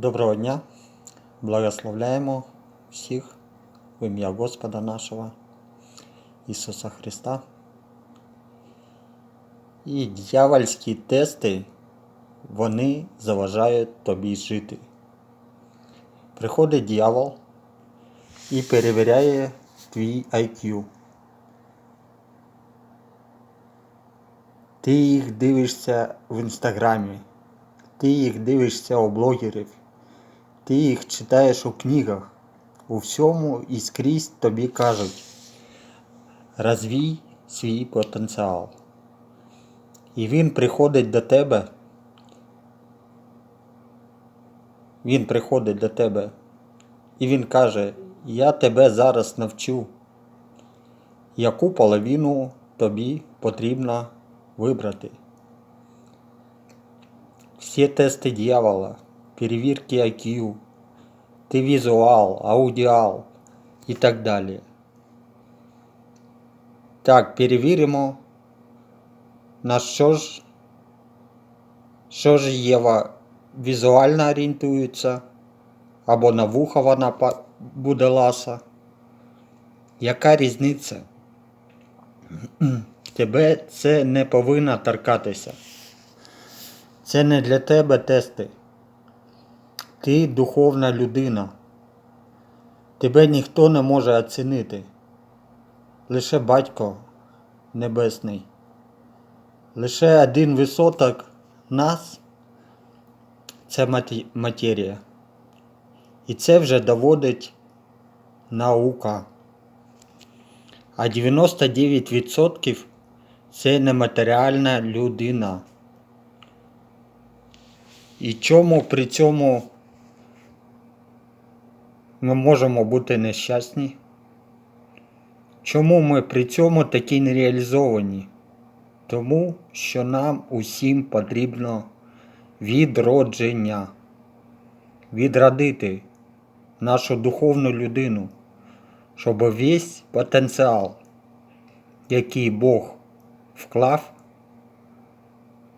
Доброго дня! Благословляємо всіх в ім'я Господа нашого Ісуса Христа. І дьявольські тести, вони заважають тобі жити. Приходить дьявол і перевіряє твій IQ. Ти їх дивишся в інстаграмі, ти їх дивишся у блогерів, ти їх читаєш у книгах. У всьому і скрізь тобі кажуть. Розвій свій потенціал. І він приходить до тебе. Він приходить до тебе. І він каже, я тебе зараз навчу, яку половину тобі потрібно вибрати. Всі тести дьявола, перевірки IQ, ти візуал, аудіал і так далі. Так, перевіримо, на що ж, що ж Єва візуально орієнтується, або на вухо вона буде ласа. Яка різниця? Тебе це не повинно торкатися. Це не для тебе тести. Ти духовна людина. Тебе ніхто не може оцінити. Лише батько небесний. Лише один висоток нас це матерія. І це вже доводить наука. А 99% це нематеріальна людина. І чому при цьому ми можемо бути нещасні? Чому ми при цьому такі нереалізовані? Тому що нам усім потрібно відродження, відродити нашу духовну людину, щоб весь потенціал, який Бог вклав,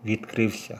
відкрився.